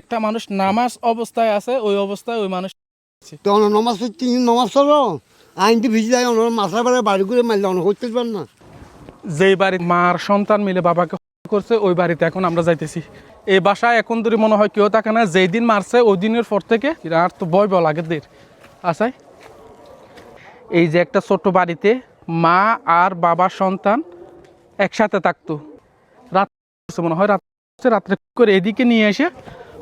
একটা মানুষ নামাজ অবস্থায় আছে ওই অবস্থায় ওই মানুষ তখন নমাজ নমাজ চলো আইনটি ভিজে যায় ওনার বেড়ে বাড়ি করে মারলে অনেক করতে পারেন না। যেই বাড়ি মার সন্তান মিলে বাবাকে করছে ওই বাড়িতে এখন আমরা যাইতেছি। এই বাসায় এখন ধরে মনে হয় কেউ থাকে না যেই দিন মারছে ওই দিনের পর থেকে আর তো ভয় বল আগের দের। আসাই। এই যে একটা ছোট্ট বাড়িতে মা আর বাবার সন্তান একসাথে থাকতো। রাত মনে হয় রাত রাত্রে করে এদিকে নিয়ে এসে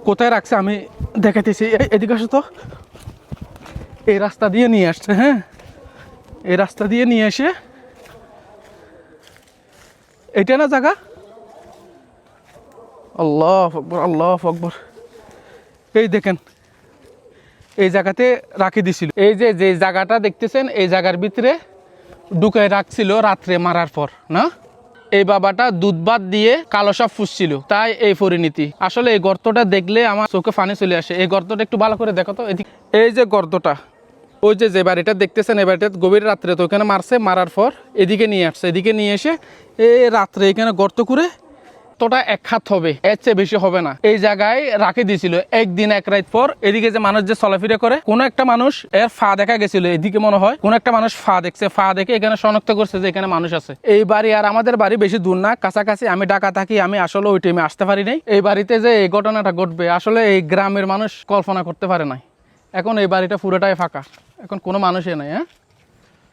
কোথায় রাখছে আমি দেখাইতেছি। এ- এদিকে আসো তো। এই রাস্তা দিয়ে নিয়ে আসছে হ্যাঁ? এই রাস্তা দিয়ে নিয়ে এসে এটা না জায়গা? আল্লাহ আকবর আল্লাহ আকবর। এই দেখেন, এই জায়গাতে রাখি দিছিল। এই যে যে জায়গাটা দেখতেছেন, এই জায়গার ভিতরে ঢুকায় রাখছিল রাত্রে মারার পর, না? এই বাবাটা দুধ বাদ দিয়ে কালো সাপ ফুসছিল। তাই এই পরিণীতি। আসলে এই গর্তটা দেখলে আমার চোখে ফানি চলে আসে। এই গর্তটা একটু ভালো করে দেখো তো এই যে গর্তটা, ওই যে যে বাড়িটা দেখতেছেন, এই বাড়িটা গভীর রাত্রে তো ওখানে মারছে, মারার পর এদিকে নিয়ে আসছে। এদিকে নিয়ে এসে এই রাত্রে এখানে গর্ত করে তোটা এক হাত হবে, এর চেয়ে বেশি হবে না। এই জায়গায় রাখে দিয়েছিল একদিন এক রাত পর এদিকে যে মানুষ যে চলাফেরা করে, কোন একটা মানুষ এর ফা দেখা গেছিল, এদিকে মনে হয় কোন একটা মানুষ ফা দেখছে, ফা দেখে এখানে শনাক্ত করছে যে এখানে মানুষ আছে। এই বাড়ি আর আমাদের বাড়ি বেশি দূর না, কাছাকাছি আমি ঢাকা থাকি, আমি আসলে ওই টাইমে আসতে পারি নাই। এই বাড়িতে যে এই ঘটনাটা ঘটবে, আসলে এই গ্রামের মানুষ কল্পনা করতে পারে নাই। এখন এই বাড়িটা পুরোটাই ফাঁকা, এখন কোনো মানুষই নাই হ্যাঁ?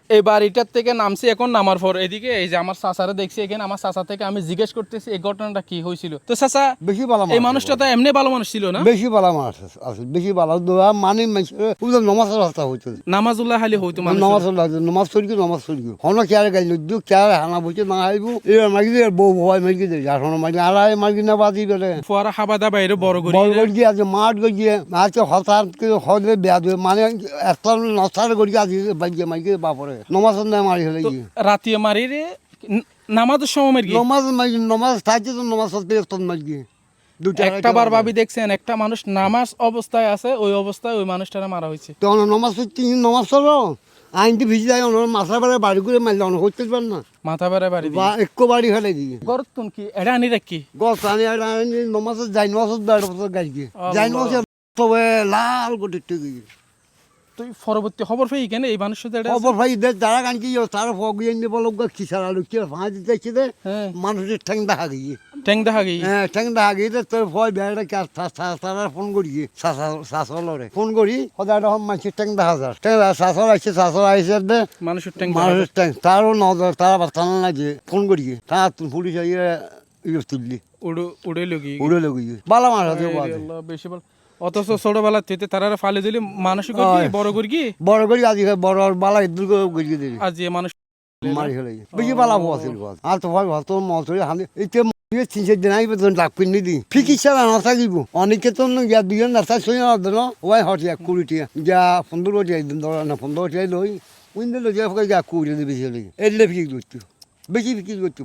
এই বাড়িটার থেকে নামছি এখন নামার পর। এদিকে এই যে আমার চাচারে দেখছি এখানে আমার চাচা থেকে আমি জিজ্ঞেস করতেছি এই ঘটনাটা কি হয়েছিল? তো চাচা বেশি বালা এই মানুষটা তো এমনি ভালো মানুষ ছিল না? বেশি বালা মাছ আছে বেশি দোয়া মানে মানুষের নমাজের রাস্তা হইতে। নামাজুল্লাহ হালি হইতো মানুষ নমাজ লাগছে নমাজ চলি নমাজ হন কেয়ারে গাইল দু কেয়ারে হানা বসে না আইব এবার মাগি বউ ভয় মাগি দিয়ে যার হন মাগি আর আই মাগি না বাদি বেলে ফোয়ারা খাবা দাবা এর বড় করি বড় করি আছে মাঠ গিয়ে আজকে হঠাৎ করে হদে বেয়া দিয়ে মানে আজকে বাজিয়ে মাগি বাপরে। নমাজ মারি হলে রাতিয়ে মারি রে নামাজের সময় মারি নমাজ মাগি নমাজ থাকছে তো নমাজ চলতে একটা মাগি একটা বার ভাবি দেখছেন একটা মানুষ নামাজ অবস্থায় আছে ওই অবস্থায় ওই মানুষটারে মারা হয়েছে। তখন নমাজ পড়ছি নমাজ চলো আইনটি ভিজে যায় ওনার মাথা বেড়ে বাড়ি করে মারলে অনেক করতে পারেন না। মাথা বেড়ে বাড়ি বা একটু বাড়ি ফেলে দিয়ে গরতুন কি? এটা আনি রাখি গছ আনি আর আনি যাই বেড়ে গিয়ে। যাই সবে লাল গোটে টেকে গিয়ে। তুই পরবর্তী খবর পেয়ে কেন এই মানুষের এটা খবর ভাই দে যারা গান কি তারা ফগিয়ে নিয়ে বলো খিসার আলু কি ভাঁ দিতে দে হ্যাঁ। মানুষের ঠ্যাং দেখা গিয়ে। ট্যাং দেখা গেই হ্যাঁ ঠ্যাং দেখা গিয়ে তোর ভয় বেড়া তারা ফোন করি শাসলরে ফোন করি সদায় তখন মানুষের ঠ্যাং দেখা যায় ঠ্যাং শাসল আসছে শাসল আসছে দে। মানুষের ট্যাং মানুষের ট্যাং তারও নজর তারা বাঁচানো না যে ফোন করি তারা পুলিশ ইয়ে তুললি। উড়ে উড়ে লগি উড়ে লোক বালা মাছ আছে বেশি বল অথচ ছোটবেলা থেকে তারা ফালে দিলে মানুষ করি বড় করি কি বড় করি আজি বড় বালা ইদুর করে দিলি আজ মানুষ মারি হলে বেশি বালা আছিল ঘর আর তো ভয় ভাত মতরে হানি এইতে তিন চার দিন আইবে তখন ডাক পিন্নি দি চিকিৎসা না থাকিব। অনেকে তো গিয়া দুজন রাস্তা শুনে না দেন ওয়াই হটিয়া কুড়িটিয়া যা পনেরো টিয়া দিন ধরা না পনেরো টিয়া লই উইন্ডো লই যা যা কুড়ি দিবি বেশি এলে ফিকি করতে। বেশি ফিকি করতে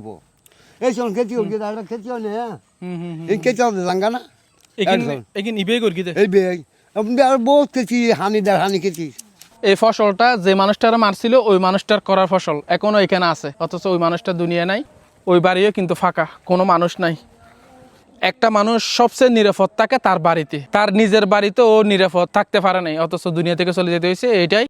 এই শোন খেতে গিয়ে দাঁড়া খেতে হ্যাঁ? হুম হুম হুম। এই খেতে হবে জাঙ্গা না? এখান ইবে করি কি এই বেগ আর বহুত খেছি হানি হানি খেছি এই ফসলটা যে মানুষটারা মারছিল ওই মানুষটার করার ফসল এখনও এখানে আছে। অথচ ওই মানুষটা দুনিয়া নাই ওই বাড়িও কিন্তু ফাঁকা কোনো মানুষ নাই। একটা মানুষ সবচেয়ে নিরাপদ থাকে তার বাড়িতে। তার নিজের বাড়িতে ও নিরাপদ থাকতে পারে নাই অথচ দুনিয়া থেকে চলে যেতে হয়েছে এটাই